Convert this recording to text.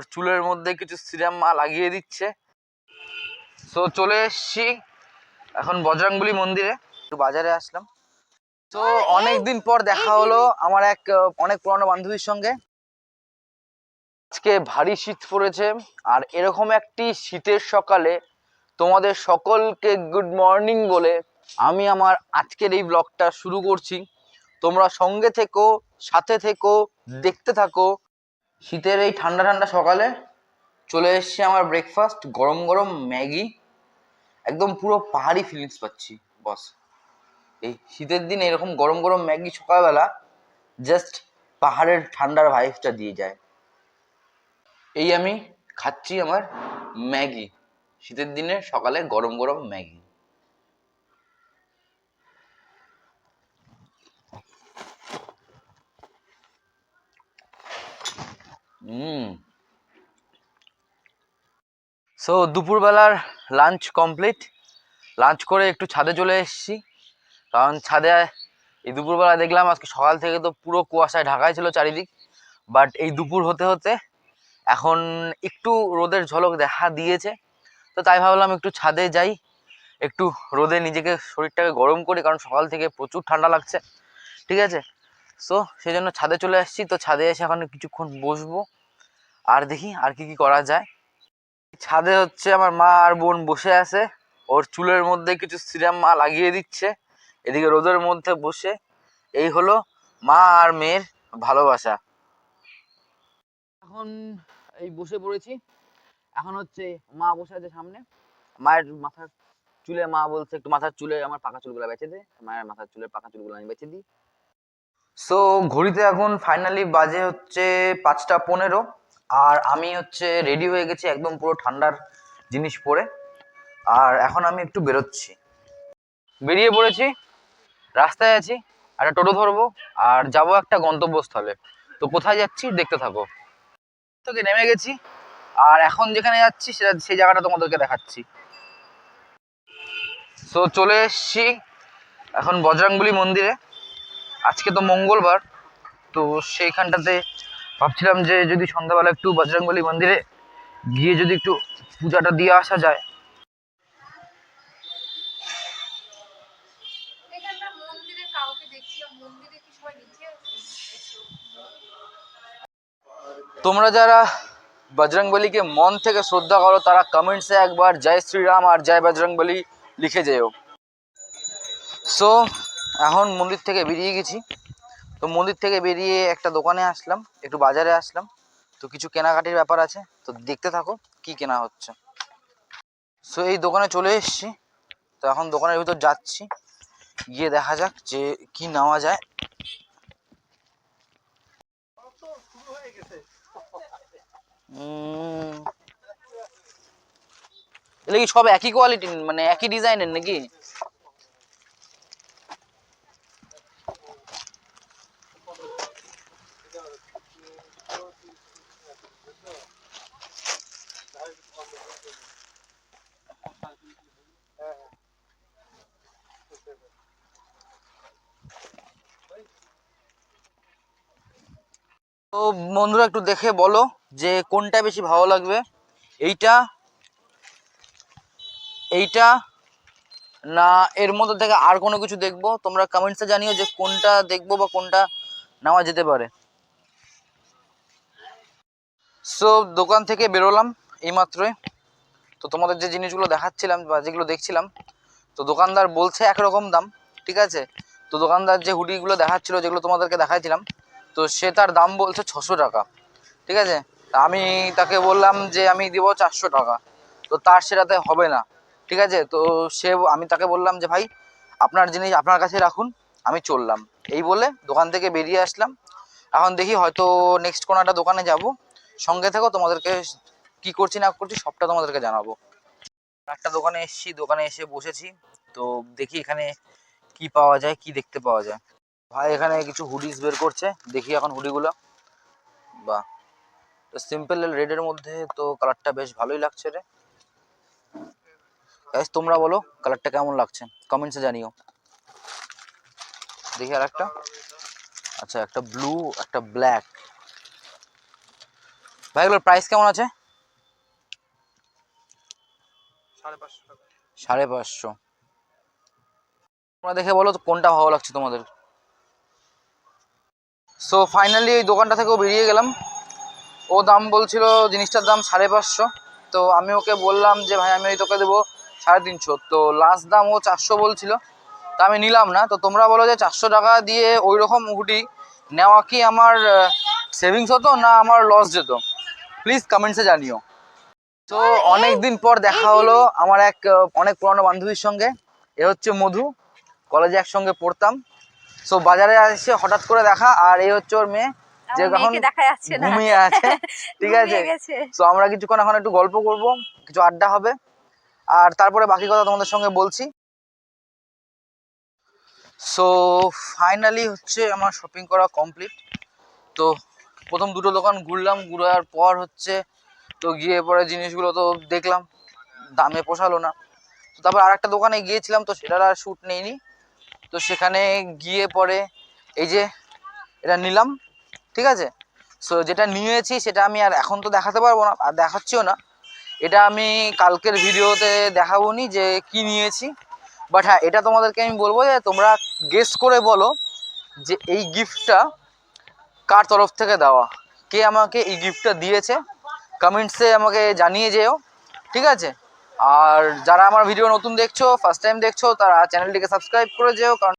ওর চুলের মধ্যে কিছু সিরাম মা লাগিয়ে দিচ্ছে। সো চলে এসছি এখন বজরংবলী মন্দিরে। একটু বাজারে আসলাম। তো অনেক দিন পর দেখা হলো আমার এক অনেক পুরনো বান্ধবীর সঙ্গে। আজকে ভারী শীত পড়েছে আর এরকম একটি শীতের সকালে তোমাদের সকলকে গুড মর্নিং বলে আমি আমার আজকের এই ব্লগটা শুরু করছি। তোমরা সঙ্গে থেকো সাথে থেকো দেখতে থাকো। শীতের এই ঠান্ডা ঠান্ডা সকালে চলে এসছে আমার ব্রেকফাস্ট গরম গরম ম্যাগি। একদম পুরো পাহাড়ি ফিলিংস পাচ্ছি বস এই শীতের দিনে এরকম গরম গরম ম্যাগি সকালবেলা জাস্ট পাহাড়ের ঠান্ডার ভাইফটা দিয়ে যায়। এই আমি খাচ্ছি আমার ম্যাগি। শীতের দিনে সকালে গরম গরম ম্যাগি। সো দুপুরবেলার লাঞ্চ কমপ্লিট লাঞ্চ করে একটু ছাদে চলে এসেছি। কারণ ছাদে এই দুপুরবেলা দেখলাম আজকে সকাল থেকে তো পুরো কুয়াশায় ঢাকাই ছিল চারিদিক। বাট এই দুপুর হতে হতে এখন একটু রোদের ঝলক দেখা দিয়েছে। তো তাই ভাবলাম একটু ছাদে যাই। একটু রোদে নিজেকে শরীরটাকে গরম করি, কারণ সকাল থেকে প্রচুর ঠান্ডা লাগছে। ঠিক আছে? সো সেই জন্য ছাদে চলে আসছি। তো ছাদে এসে এখন কিছুক্ষণ বসবো। আর দেখি আর কি কি করা যায়। ছাদে হচ্ছে আমার মা আর বোন বসে আছে। ওর চুলের মধ্যে কিছু সিরাম মা লাগিয়ে দিচ্ছে। এদিকে রোদের মধ্যে বসে। এই হলো মা আর মেয়ের ভালোবাসা। এখন এই বসে পড়েছি। এখন হচ্ছে মা বসে আছে সামনে। মায়ের মাথার চুলে মা বলছে, একটু মাথার চুলে আমার পাকা চুলগুলো বেঁচে দে। মায়ের মাথার চুলের পাকা চুলগুলো আমি বেঁচে দিই। সো ঘড়িতে এখন ফাইনালি বাজে হচ্ছে পাঁচটা পনেরো আর আমি হচ্ছে রেডি হয়ে গেছি একদম পুরো ঠান্ডার জিনিস পরে। আর এখন আমি একটু বেরোচ্ছি। বেরিয়ে পড়েছি, রাস্তায় আছি, একটা টোটো ধরবো আর যাব একটা গন্তব্যস্থলে। তো কোথায় যাচ্ছি দেখতে থাকো। তোকে নেমে গেছি। আর এখন যেখানে যাচ্ছি সেটা, সেই জায়গাটা তোমাদেরকে দেখাচ্ছি। সো চলে এসছি এখন বজরংবলী মন্দিরে। আজকে তো মঙ্গলবার তো সেইখানটাতে ভাবছিলাম যে যদি সন্ধ্যাবেলা একটু বজরংবলী মন্দিরে গিয়ে যদি একটু পূজাটা দিয়ে আসা যায় এখানটা মন্দিরে কাউকে দেখছিলাম মন্দিরে কি সবাই নিচে আছে? তোমরা যারা বজরংবলীকে মন থেকে শ্রদ্ধা করো তারা কমেন্টসে একবার জয় শ্রীরাম আর জয় বজরংবলী লিখে যেও সো এখন মন্দির থেকে বেরিয়ে গেছি। তো মন্দির থেকে বেরিয়ে একটা দোকানে আসলাম, একটু বাজারে আসলাম। তো কিছু কেনাকাটির ব্যাপার আছে, তো দেখতে থাকো কি কেনা হচ্ছে। সো এই দোকানে চলে এসেছি। তো এখন দোকানের ভিতর যাচ্ছি। গিয়ে দেখা যাক যে কি নেওয়া যায়। কি সব একই কোয়ালিটির মানে একই ডিজাইনের নাকি? তো বন্ধুরা একটু দেখে বলো যে কোনটা বেশি ভালো লাগবে? এইটা এইটা, না এর মধ্যে থেকে আর কোনো কিছু দেখব? তোমরা কমেন্টসে জানিও যে কোনটা দেখব বা কোনটা নেওয়া যেতে পারে। সো দোকান থেকে বেরোলাম এইমাত্রই। তো তোমাদের যে জিনিসগুলো দেখাচ্ছিলাম বা যেগুলো দেখছিলাম, তো দোকানদার বলছে একরকম দাম, ঠিক আছে? তো দোকানদার যে হুডিগুলো দেখাচ্ছিলো, যেগুলো তোমাদেরকে দেখাইছিলাম তো সে তার দাম বলছে ছশো টাকা, ঠিক আছে? আমি তাকে বললাম যে আমি দিব চারশো টাকা, তো তার সেটাতে হবে না, ঠিক আছে? তো সে, আমি তাকে বললাম যে ভাই, আপনার জিনিস আপনার কাছে রাখুন, আমি চললাম। এই বলে দোকান থেকে বেরিয়ে আসলাম। এখন দেখি হয়তো নেক্সট কোনো একটা দোকানে যাব। সঙ্গে থেকেও তোমাদেরকে কি করছি না করছি সবটা তোমাদেরকে জানাব। একটা দোকানে এসেছি, দোকানে এসে বসেছি, তো দেখি এখানে কি পাওয়া যায়, কি দেখতে পাওয়া যায়। ভাই এখানে কিছু হুডিস বের করছে। দেখি এখন হুডিগুলো বাহ। তো সিম্পল রেডের মধ্যে তো কালারটা বেশ ভালোই লাগছে রে। তোমরা বলো কালারটা কেমন লাগছে? কমেন্টসে জানিও। দেখি আর একটা আচ্ছা একটা ব্লু একটা ব্ল্যাক ভাই, এগুলোর প্রাইস কেমন আছে? সাড়ে পাঁচশো। তোমরা দেখে বলো তো কোনটা ভালো লাগছে তোমাদের। সো ফাইনালি এই দোকানটা থেকেও বেরিয়ে গেলাম। ও দাম বলছিল জিনিসটার দাম সাড়ে পাঁচশো। তো আমি ওকে বললাম যে, ভাই, আমি ওই তোকে দেবো সাড়ে তিনশো। তো লাস্ট দাম ও চারশো বলছিল। তা আমি নিলাম না। তো তোমরা বলো যে, চারশো টাকা দিয়ে ওই রকম হুডি নেওয়া কি আমার সেভিংস হতো না আমার লস যেত? প্লিজ কমেন্টসে জানিও। তো অনেক দিন পর দেখা হলো আমার এক অনেক পুরনো বান্ধবীর সঙ্গে। এ হচ্ছে মধু। কলেজে একসঙ্গে পড়তাম। সো বাজারে আসছে হঠাৎ করে দেখা আর এই হচ্ছে ওর মেয়ে। যে এখন দেখা যাচ্ছে ঘুমিয়ে আছে ঠিক আছে। তো আমরা কিছুক্ষণ এখন একটু গল্প করব কিছু আড্ডা হবে। আর তারপরে বাকি কথা তোমাদের সঙ্গে বলছি। সো ফাইনালি হচ্ছে আমার শপিং করা কমপ্লিট তো প্রথম দুটো দোকান ঘুরলাম ঘুরার পর হচ্ছে তো গিয়ে পরে জিনিসগুলো তো দেখলাম। দামে পোষালো না। তো তারপর আর একটা দোকানে গিয়েছিলাম তো সেটার আর শ্যুট নেইনি। তো সেখানে গিয়ে পরে এই যে এটা নিলাম, ঠিক আছে? সো যেটা নিয়েছি সেটা আমি আর এখন তো দেখাতে পারব না, আর দেখাচ্ছিও না। এটা আমি কালকের ভিডিওতে দেখাবো নি যে কি নিয়েছি। বাট হ্যাঁ এটা তোমাদেরকে আমি বলব যে তোমরা গেস করে বলো যে এই গিফটটা কার তরফ থেকে দেওয়া? কে আমাকে এই গিফটটা দিয়েছে? কমেন্টসে আমাকে জানিয়ে যেও, ঠিক আছে? আর যারা আমার ভিডিও নতুন দেখছ ফার্স্ট টাইম দেখছ, তারা চ্যানেলটিকে সাবস্ক্রাইব করে যেও, কারণ